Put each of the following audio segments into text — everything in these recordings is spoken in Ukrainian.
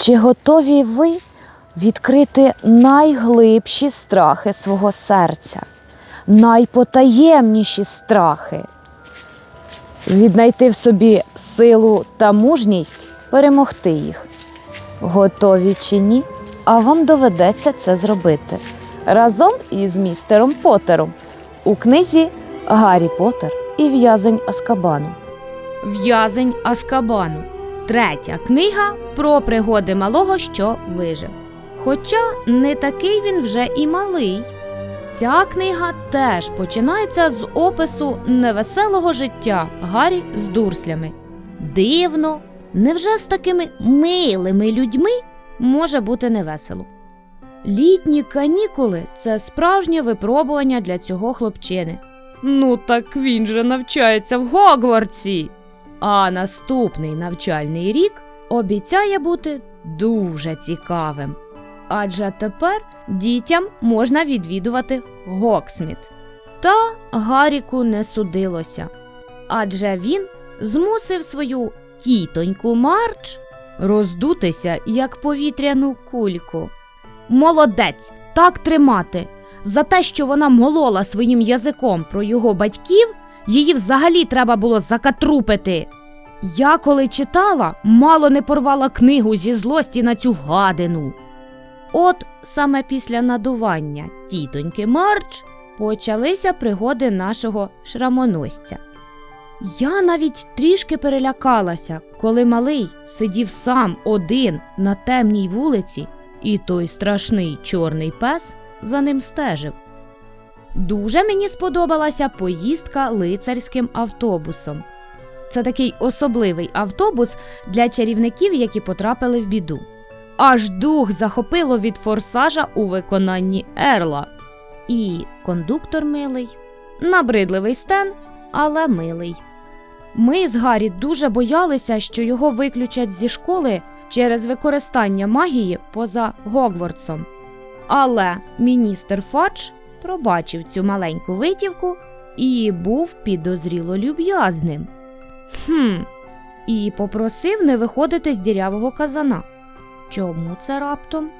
Чи готові ви відкрити найглибші страхи свого серця, найпотаємніші страхи? Віднайти в собі силу та мужність перемогти їх? Готові чи ні? А вам доведеться це зробити разом із містером Поттером у книзі Гаррі Поттер і в'язень Аскабану. В'язень Аскабану. Третя книга про пригоди малого, що вижив. Хоча не такий він вже і малий. Ця книга теж починається з опису невеселого життя Гаррі з дурслями. Дивно, невже з такими милими людьми може бути невесело? Літні канікули це справжнє випробування для цього хлопчини. Ну так він же навчається в Гогвартсі. А наступний навчальний рік обіцяє бути дуже цікавим. Адже тепер дітям можна відвідувати Гоксміт. Та Гаріку не судилося. Адже він змусив свою тітоньку Марч роздутися як повітряну кульку. Молодець, так тримати. За те, що вона молола своїм язиком про його батьків, її взагалі треба було закатрупити. Я, коли читала, мало не порвала книгу зі злості на цю гадину. От саме після надування тітоньки Марч почалися пригоди нашого шрамоносця. Я навіть трішки перелякалася, коли малий сидів сам один на темній вулиці, і той страшний чорний пес за ним стежив. Дуже мені сподобалася поїздка лицарським автобусом. Це такий особливий автобус для чарівників, які потрапили в біду. Аж дух захопило від форсажа у виконанні Ерла. І кондуктор милий, набридливий стен, але милий. Ми з Гаррі дуже боялися, що його виключать зі школи через використання магії поза Гогвартсом. Але міністр Фадж пробачив цю маленьку витівку і був підозріло люб'язним. Хм, і попросив не виходити з дірявого казана. Чому це раптом?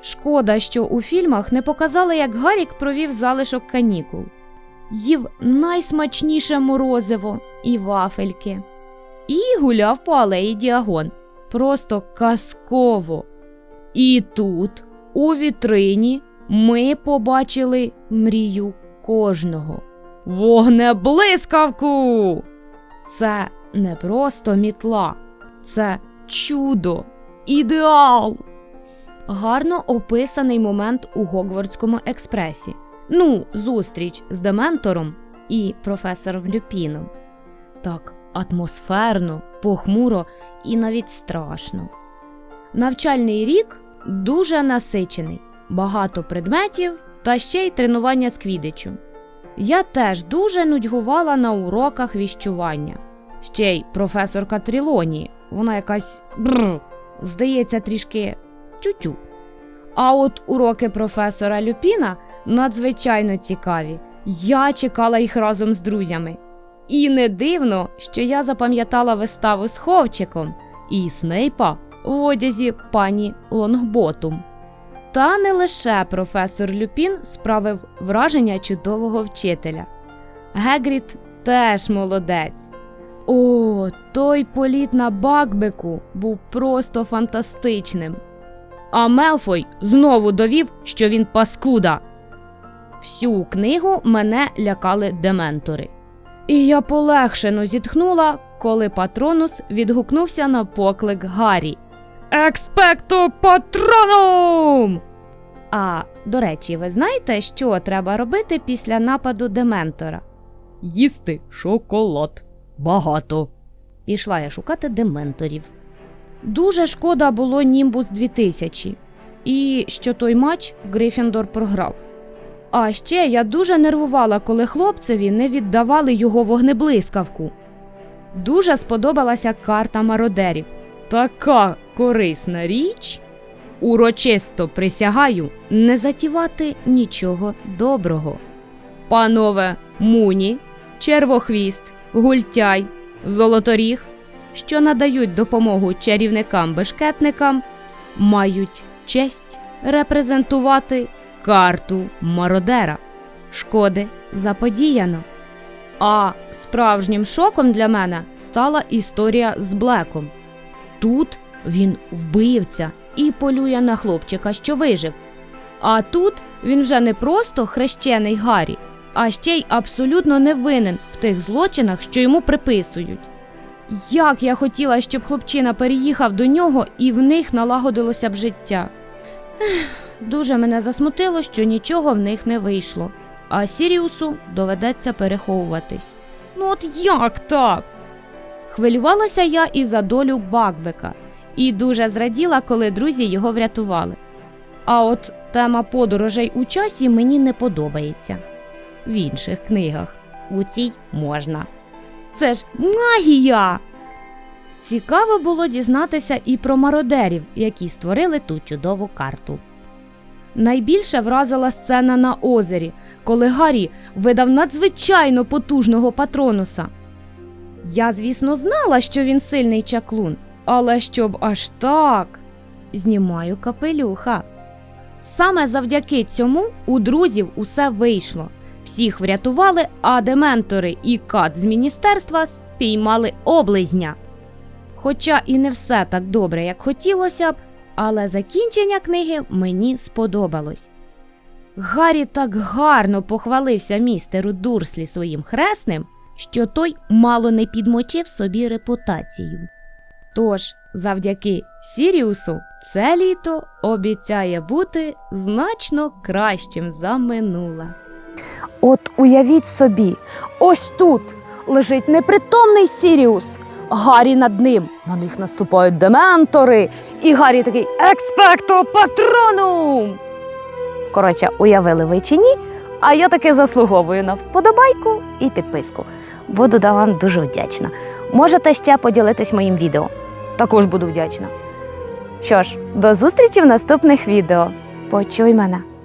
Шкода, що у фільмах не показали, як Гарік провів залишок канікул. Їв найсмачніше морозиво і вафельки. І гуляв по алеї Діагон. Просто казково. І тут, у вітрині, ми побачили мрію кожного. Вогнеблискавку! Це не просто мітла, це чудо, ідеал. Гарно описаний момент у Гогвардському експресі. Ну, зустріч з Дементором і професором Люпіном. Так атмосферно, похмуро і навіть страшно. Навчальний рік дуже насичений, багато предметів та ще й тренування з квідичу. Я теж дуже нудьгувала на уроках віщування. Ще й професорка Трілоні, вона якась бррр, здається, трішки тютю. А от уроки професора Люпіна надзвичайно цікаві. Я чекала їх разом з друзями. І не дивно, що я запам'ятала виставу з Ховчиком і Снейпа в одязі пані Лонгботум. Та не лише професор Люпін справив враження чудового вчителя. Гегріт теж молодець. О, той політ на Бакбеку був просто фантастичним. А Мелфой знову довів, що він паскуда. Всю книгу мене лякали дементори. І я полегшено зітхнула, коли патронус відгукнувся на поклик Гаррі. Експекто патронум! А до речі, ви знаєте, що треба робити після нападу дементора? Їсти шоколад. Багато. Пішла я шукати дементорів. Дуже шкода було Німбус 2000 і що той матч Грифіндор програв. А ще я дуже нервувала, коли хлопцеві не віддавали його вогнеблискавку. Дуже сподобалася карта мародерів. Така корисна річ. Урочисто присягаю не затівати нічого доброго. Панове Муні, Червохвіст, Гультяй, Золоторіг, що надають допомогу чарівникам-бешкетникам, мають честь репрезентувати карту мародера. Шкоди заподіяно. А справжнім шоком для мене стала історія з Блеком. Тут він вбивця і полює на хлопчика, що вижив. А тут він вже не просто хрещений Гаррі, а ще й абсолютно не винен в тих злочинах, що йому приписують. Як я хотіла, щоб хлопчина переїхав до нього і в них налагодилося б життя. Ех, дуже мене засмутило, що нічого в них не вийшло, а Сіріусу доведеться переховуватись. Ну от як так? Хвилювалася я і за долю Бакбека, і дуже зраділа, коли друзі його врятували. А от тема подорожей у часі мені не подобається. В інших книгах у цій можна. Це ж магія! Цікаво було дізнатися і про мародерів, які створили ту чудову карту. Найбільше вразила сцена на озері, коли Гаррі видав надзвичайно потужного патронуса. Я, звісно, знала, що він сильний чаклун, але щоб аж так. Знімаю капелюха. Саме завдяки цьому у друзів усе вийшло. Всіх врятували, а дементори і кат з міністерства спіймали облизня. Хоча і не все так добре, як хотілося б, але закінчення книги мені сподобалось. Гаррі так гарно похвалився містеру Дурслі своїм хресним, що той мало не підмочив собі репутацію. Тож, завдяки Сіріусу, це літо обіцяє бути значно кращим за минуле. От уявіть собі, ось тут лежить непритомний Сіріус. Гаррі над ним. На них наступають дементори. І Гаррі такий експекто патронум. Коротше, уявили ви чи ні, а я таки заслуговую на вподобайку і підписку. Буду да вам дуже вдячна. Можете ще поділитись моїм відео. Також буду вдячна. Що ж, до зустрічі в наступних відео. Почуй мене.